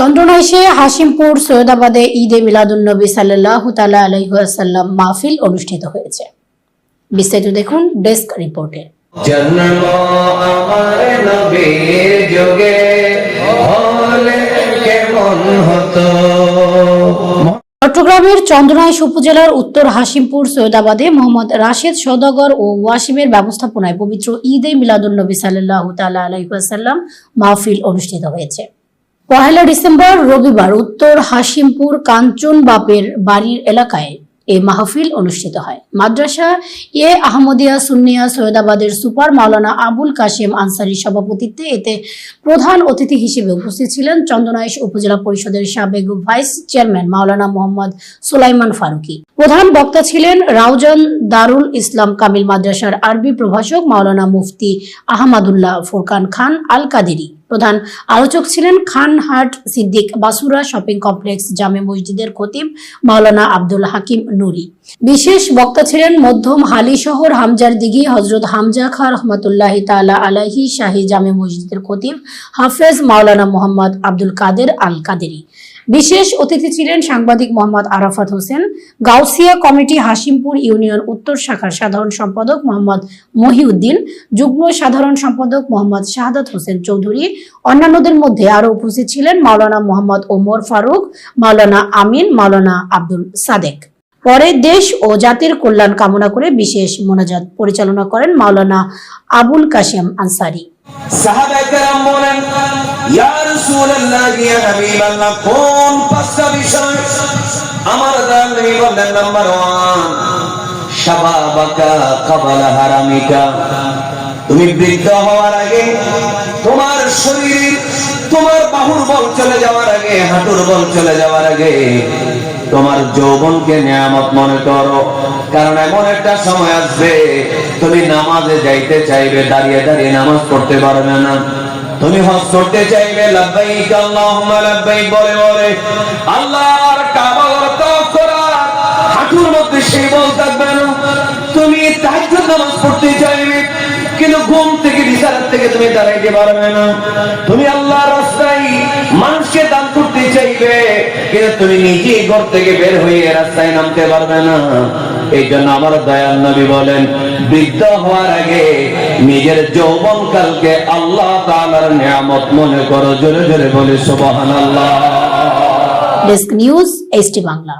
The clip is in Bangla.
চন্দ্রনাইশে হাসিমপুর সৈয়দাবাদে ঈদে মিলাদুন্নবী সাল্লাহ তালা আলহাসাল্লাম মাহফিল অনুষ্ঠিত হয়েছে। বিস্তারিত দেখুন ডেস্ক রিপোর্টে। জন্ম আমার নবীর যুগে হলে কেমন হতো? চট্টগ্রামের চন্দ্রনাইশ উপজেলার উত্তর হাসিমপুর সৈয়দাবাদে মোহাম্মদ রাশেদ সৌদাগর ও ওয়াসিমের ব্যবস্থাপনায় পবিত্র ঈদে মিলাদুন্নবী সাল্লাহ তালা আলহাসাল্লাম মাহফিল অনুষ্ঠিত হয়েছে। পহেলা ডিসেম্বর, রবিবার উত্তর হাসিমপুর কাঞ্চন বাপের বাড়ির এলাকায় এই মাহফিল অনুষ্ঠিত হয়। মাদ্রাসা এ আহমদিয়া সুন্নিয়া সৈয়দাবাদের সুপার মাওলানা আবুল কাশেম আনসারির সভাপতিত্বে এতে প্রধান অতিথি হিসেবে উপস্থিত ছিলেন চন্দনাইশ উপজেলা পরিষদের সাবেক ভাইস চেয়ারম্যান মাওলানা মোহাম্মদ সুলাইমান ফারুকি। প্রধান বক্তা ছিলেন রাউজান দারুল ইসলাম কামিল মাদ্রাসার আরবি প্রভাষক মাওলানা মুফতি আহমাদুল্লাহ ফোরকান খান আল কাদেরি প্রধান আলোচক ছিলেন খানহাট সিদ্দিক বাসুরা শপিং কমপ্লেক্স জামে মসজিদের খতিব মাওলানা আব্দুল হাকিম নুরি। বিশেষ বক্তা ছিলেন মধ্যম হালি শহর হামজার দিঘি হজরত হামজা খা রহমতুল্লাহ তালা আলাহি শাহী জামে মসজিদের খতিব হাফেজ মাওলানা মোহাম্মদ আব্দুল কাদের আল কাদেরি বিশেষ অতিথি ছিলেন সাংবাদিক মোহাম্মদ আরাফাত হোসেন, গাউসিয়া কমিটি হাসিমপুর ইউনিয়ন উত্তর শাখার সাধারণ সম্পাদক মোহাম্মদ মহিউদ্দিন, যুগ্ম সাধারণ সম্পাদক মোহাম্মদ শাহাদাত হোসেন চৌধুরী, অন্যান্যদের মধ্যে আরও উপস্থিত ছিলেন মাওলানা মোহাম্মদ ওমর ফারুক, মাওলানা আমিন, মাওলানা আব্দুল সাদেক। পরে দেশ ও জাতির কল্যাণ কামনা করে বিশেষ মোনাজাত পরিচালনা করেন মাওলানা আবুল কাশেম আনসারি। সাহাবায়ে বলেন রাসূলুল্লাহ হাবিবাল্লাহ, কোন পাঁচটা বিষয় আমার দয়াল নবী বলেন নাম্বার 1 শাবাবাকা ক্বাবলা হারামিকা। তুমি বৃদ্ধ হওয়ার আগে, তোমার শরীর, তোমার বাহুর বল চলে যাওয়ার আগে, হাঁটুর বল চলে যাওয়ার আগে, তোমার যৌবনকে নিয়ামত মনে করো। কারণ এমন একটা সময় আসবে, তুমি নামাজে যাইতে চাইবে, দাঁড়িয়ে দাঁড়িয়ে নামাজ পড়তে পারবে না। তুমি হজ করতে চাইবে আল্লাহুম্মা বলে বলে। আল্লাহর কাবা ঘর তওয়াফ করা হাঁটুর মধ্যে সেই বল থাকবে না। তুমি তাহাজ্জুদ নামাজ পড়তে চাইবে, কিন্তু ঘুম থেকে থেকে তুমি দাঁড়াইতে পারবে না। তুমি আল্লাহর রাস্তায় মানুষকে দান করতে চাইবে, কিন্তু তুমি নিজেই ঘর থেকে বের হয়ে রাস্তায় নামতে পারবে না। এই জন্য আমার দয়াল নবী বলেন, বৃদ্ধ হওয়ার আগে নিজের যৌবন কালকে আল্লাহ তাআলার নিয়ামত মনে করো, জোরে জোরে বলে সুবহানাল্লাহ। Desk news HT Bangla.